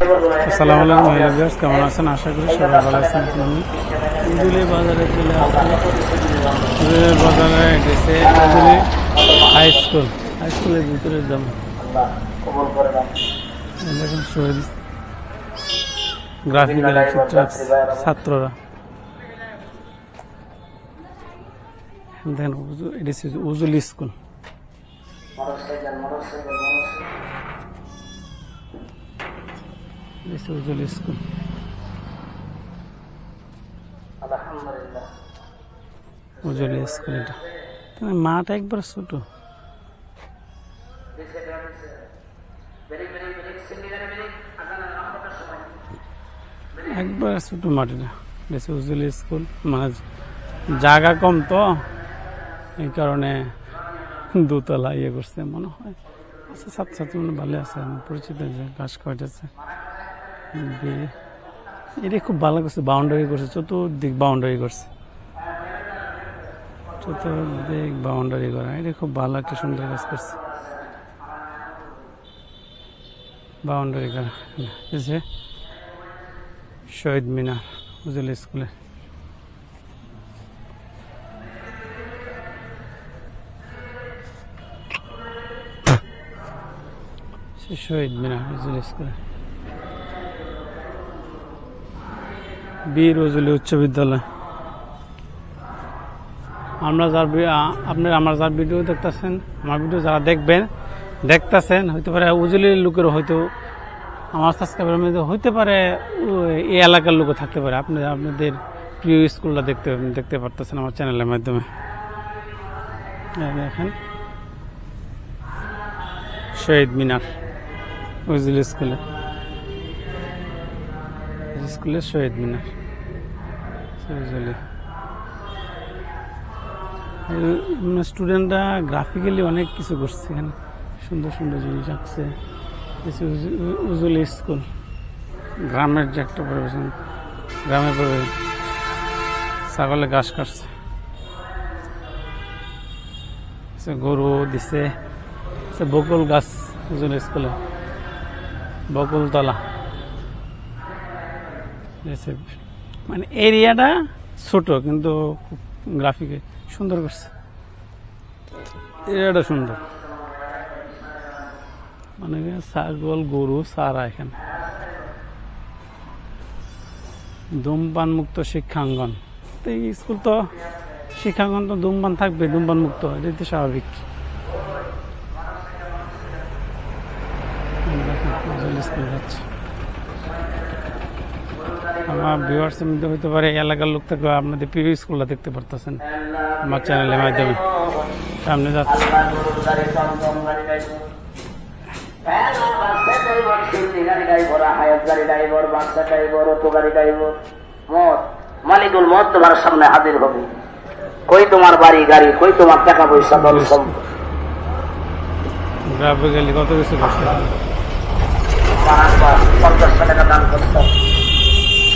আসসালামু আলাইকুম মহিলা কেমন আছেন? আশা করি সবাই ভালো আছেন আমি উজুলি বাজারে চলে আসলাম। বাজারে গেছে উজুলি হাই স্কুল হাই স্কুলের ভিতরে যাব। দেখুন শহীদ গ্রাফিক্যাল চিত্র ছাত্ররা। এটি হচ্ছে Ujuli school Ujuli school Ujuli school এটা। মাঠ একবার ছোট। একবার ছোট মাঠ এটা বেশি উজুলি স্কুল মানে জায়গা কম তো। এই কারণে দোতলা ইয়ে করছে মনে হয়। আচ্ছা ছাত্রছাত্রী মনে ভালো আছে আমার পরিচিত যে কাজ করতেছে দিয়ে- এটা খুব ভালো করছে বাউন্ডারি করছে, চতুর্দিক বাউন্ডারি করছে। চতুর্দিক বাউন্ডারি করা, এটা খুব ভালো একটা সুন্দর কাজ করছে। বাউন্ডারি করা শহীদ মিনার উজুল স্কুলে। শহীদ মিনার উজুল স্কুলে। বীর উজুলি উচ্চ বিদ্যালয়। আমরা যার আপনি আমার যার ভিডিও দেখতেছেন, আমার ভিডিও যারা দেখবেন, দেখতেছেন, হইতে পারে উজুলির লোকের হয়তো আমার সাবস্ক্রাইবার মধ্যে হইতে পারে এই এলাকার লোকও থাকতে পারে। আপনি, আপনাদের প্রিয় স্কুলটা দেখতে দেখতে পারতেছেন আমার চ্যানেলের মাধ্যমে। দেখেন। শহীদ মিনার, উজুল স্কুলে। স্কুলের শহীদ মিনার। উজুলি স্টুডেন্টরা গ্রাফিক্যালি অনেক কিছু করছে এখানে। সুন্দর সুন্দর জিনিস আঁকছে। উজুল স্কুল। গ্রামের যে একটা পরিবেশন, গ্রামের পরিবেশ। ছাগলে ঘাস কাটছে। গরু দিছে। বকুল গাছ, উজুল স্কুলে। বকুল তলা এসে মানে এরিয়াটা ছোট, কিন্তু গ্রাফিকে সুন্দর করছে। এরিয়াটা সুন্দর। মানে ছাগল, গরু, সারা এখানে। ধূমপান মুক্ত শিক্ষাঙ্গন। তো এই স্কুল তো, শিক্ষাঙ্গন তো ধূমপান থাকবে, ধূমপান মুক্ত, এটাই তো স্বাভাবিক। স্কুল আমার ভিউয়ার্সের মধ্যে হইতে পারে এই এলাকার লোক থেকে আপনাদের প্রিয় স্কুলটা দেখতে পারতেছেন আমার চ্যানেলের মাধ্যমে। সামনে যাচ্ছে মালিকুল মত তোমার সামনে হাজির হবে। কই তোমার বাড়ি গাড়ি কই তোমার টাকা পয়সা দল সম্পদ? গ্রাফে কত কিছু পঞ্চাশ টাকা দান করতে